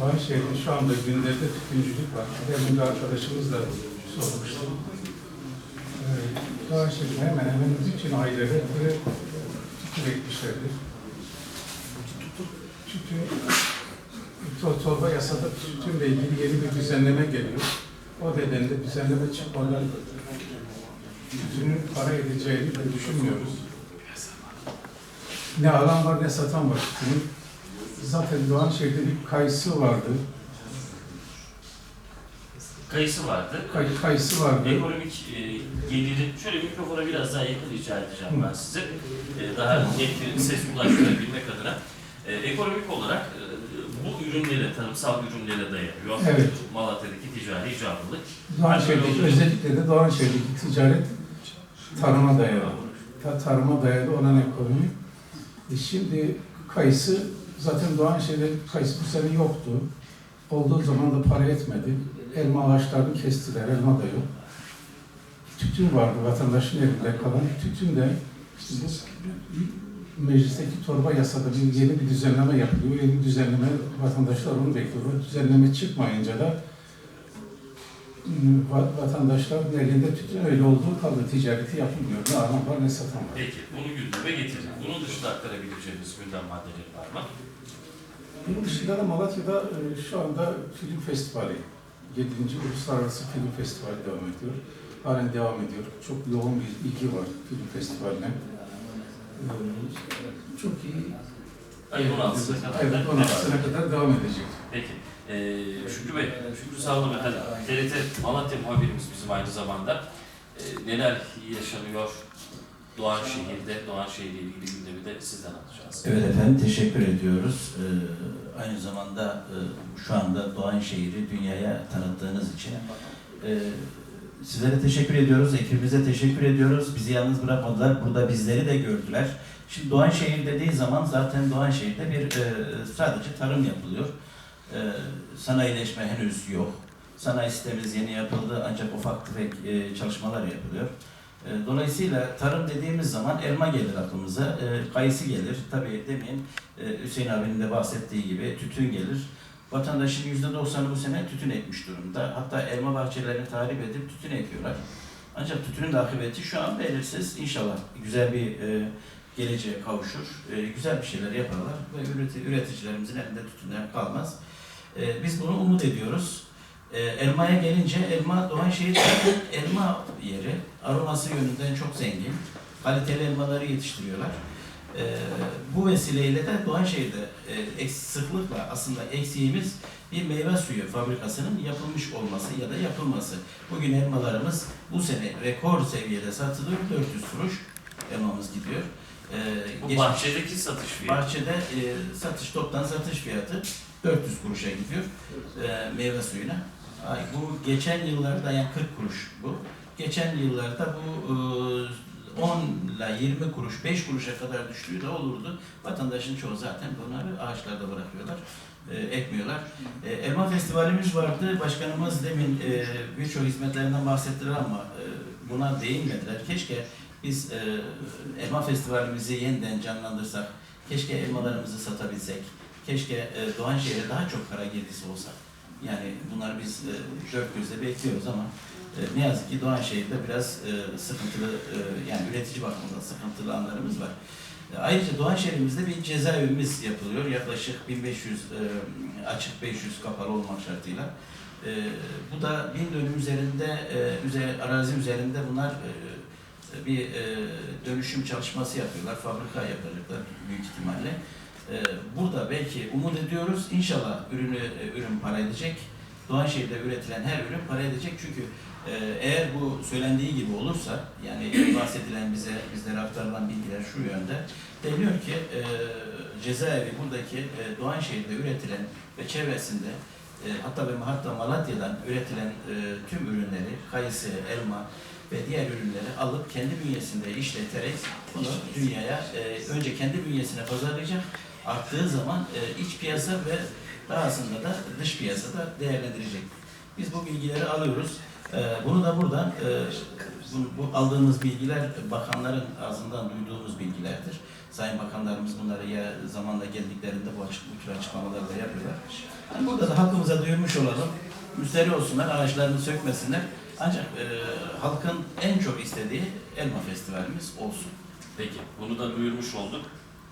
Doğanşehir'de şu anda gündemde tütüncülük var. Demin bir arkadaşımız da sormuştu. Ee, Doğanşehir'in hemen hemen bütün aileler buraya tütün ekmişlerdir. Tütün, to- torba yasada tütünle ilgili yeni bir düzenleme geliyor. O nedenle düzenleme çıkmadan tütünün para edeceğini de düşünmüyoruz. Ne alan var ne satan var tütünün. Zaten Doğanşehir'de bir kayısı vardı. Kayısı vardı. Kay, kayısı vardı. Ekonomik e, geliri, şöyle mikrofona biraz daha yakın rica edeceğim ben size. E, daha net bir ses ulaştırabilmek adına. E, ekonomik olarak e, bu ürünlere, tarımsal ürünlere dayanıyor. Evet. Malatya'daki ticari canlılık. Doğanşehir'deki özellikle de Doğanşehir'deki ticaret tarıma dayalı. Ta, tarıma dayalı olan ekonomi. E şimdi kayısı zaten Doğanşehir'de kayısı bu sene yoktu. Olduğu zaman da para etmedi. Elma ağaçlarını kestiler, elma da yok. Tütün vardı vatandaşın elinde kalan. Tütün de işte meclisteki torba yasada bir yeni bir düzenleme yapılıyor. Yeni bir düzenleme vatandaşlar onu bekliyor. Düzenleme çıkmayınca da va- vatandaşların elinde tütün öyle olduğu kaldı. Ticareti yapılmıyor. Ne alan var ne satan var. Peki, bunu gündeme getirdik. Bunun dışında aktarabileceğimiz gündem maddeleri var mı? Bunun dışında da Malatya'da e, şu anda film festivali, 7. Uluslararası Film Festivali devam ediyor. Halen devam ediyor. Çok yoğun bir ilgi var film festivaline. E, Çok iyi. Ayın 16'sına kadar. Evet, da 16'sına kadar devam edecek. Peki. Ee, Şükrü Bey, Şükrü Sağlam efendim. TRT Malatya muhabirimiz bizim aynı zamanda. Ee, neler yaşanıyor Doğanşehir'de, Doğanşehir'le ilgili gündemi de sizden alacağız. Evet efendim teşekkür ediyoruz. Ee, aynı zamanda e, şu anda Doğanşehir'i dünyaya tanıttığınız için e, sizlere teşekkür ediyoruz, ekibimize teşekkür ediyoruz. Bizi yalnız bırakmadılar, burada bizleri de gördüler. Şimdi Doğanşehir dediği zaman zaten Doğanşehir'de bir e, sadece tarım yapılıyor. E, sanayileşme henüz yok. Sanayi sistemimiz yeni yapıldı ancak ufak tefek e, çalışmalar yapılıyor. E, Dolayısıyla tarım dediğimiz zaman elma gelir aklımıza, e, kayısı gelir. Tabii demin e, Hüseyin abinin de bahsettiği gibi tütün gelir. Vatandaşın %90'ı bu sene tütün ekmiş durumda. Hatta elma bahçelerini tahrip edip tütün ekiyorlar. Ancak tütünün de akıbeti şu an belirsiz. İnşallah güzel bir e, geleceğe kavuşur. E, güzel bir şeyler yaparlar ve üreti, üreticilerimizin elinde tütünler kalmaz. E, biz bunu umut ediyoruz. E, elmaya gelince elma Doğanşehir elma yeri. Aroması yönünden çok zengin. Kaliteli elmaları yetiştiriyorlar. E, bu vesileyle de Doğanşehir'de e, sıklıkla aslında eksiğimiz bir meyve suyu fabrikasının yapılmış olması ya da yapılması. Bugün elmalarımız bu sene rekor seviyede satılıyor. 400 kuruş elmamız gidiyor. E, Bu geçmiş- bahçedeki satış fiyatı. Bahçede e, satış toptan satış fiyatı 400 kuruşa gidiyor e, meyve suyuna. Ay, bu geçen yıllarda yani 40 kuruş bu. Geçen yıllarda bu e, 10 ile 20 kuruş, 5 kuruşa kadar düştüğü de olurdu. Vatandaşın çoğu zaten bunları ağaçlarda bırakıyorlar, e, ekmiyorlar. E, elma festivalimiz vardı. Başkanımız demin e, birçok hizmetlerinden bahsettiler ama e, buna değinmediler. Keşke biz e, elma festivalimizi yeniden canlandırsak, keşke elmalarımızı satabilsek, keşke e, Doğanşehir'e daha çok para girdisi olsa. Yani bunları biz e, dört gözle bekliyoruz ama e, ne yazık ki Doğanşehir'de biraz e, sıkıntılı, e, yani üretici bakımından sıkıntılı anlarımız var. E, ayrıca Doğanşehir'imizde bir cezaevimiz yapılıyor. Yaklaşık 1500 e, açık 500 kapalı olmak şartıyla. E, bu da bin dönüm üzerinde, e, üzer, arazi üzerinde bunlar e, bir e, dönüşüm çalışması yapıyorlar. Fabrika yapacaklar büyük ihtimalle. E, burada belki umut ediyoruz. İnşallah ürünü e, ürün para edecek. Doğanşehir'de üretilen her ürün para edecek. Çünkü eğer bu söylendiği gibi olursa yani bahsedilen bize bizlere aktarılan bilgiler şu yönde deniyor ki e, cezaevi buradaki e, Doğanşehir'de üretilen ve çevresinde e, hatta ve hatta Malatya'dan üretilen e, tüm ürünleri kayısı, elma, ve diğer ürünleri alıp kendi bünyesinde işleterek bunu dünyaya e, önce kendi bünyesine pazarlayacak. Arttığı zaman e, iç piyasa ve dahasında da dış piyasada değerlendirecek. Biz bu bilgileri alıyoruz. E, bunu da buradan e, bu, bu aldığımız bilgiler bakanların ağzından duyduğumuz bilgilerdir. Sayın bakanlarımız bunları ya zamanla geldiklerinde bu, açık, bu tür açıklamaları da yapıyorlar. Yani burada da halkımıza duyurmuş olalım. Müsterih olsunlar, ağaçlarını sökmesinler. Ancak e, halkın en çok istediği elma festivalimiz olsun. Peki, bunu da duyurmuş olduk.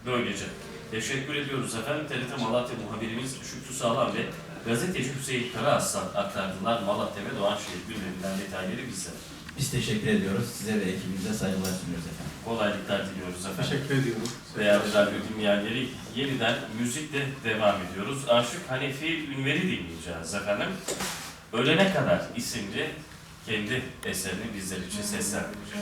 Böylece teşekkür ediyoruz efendim. TRT Malatya muhabirimiz Şükrü Sağlam ve gazeteci Hüseyin Karaaslan aktardılar Malatya ve Doğanşehir gündeminden detayları bize. Biz teşekkür ediyoruz. Size ve ekibinize saygılar sunuyoruz efendim. Kolaylıklar diliyoruz efendim. Teşekkür ediyorum. Değerli radyo dinleyenleri yeniden müzikle devam ediyoruz. Aşık Hanefi Ünver'i dinleyeceğiz efendim. Ölene Kadar isimli kendi eserini bizler için seslendirecek.